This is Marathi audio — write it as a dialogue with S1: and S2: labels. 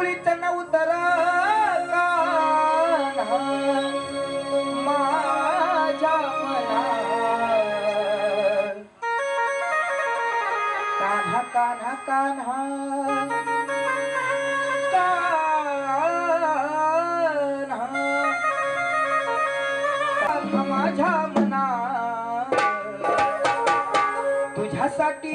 S1: मुळीच उतर माझ्या मना कान्हा कान्हा कान्हा. माझ्या
S2: मना तुझ्यासाठी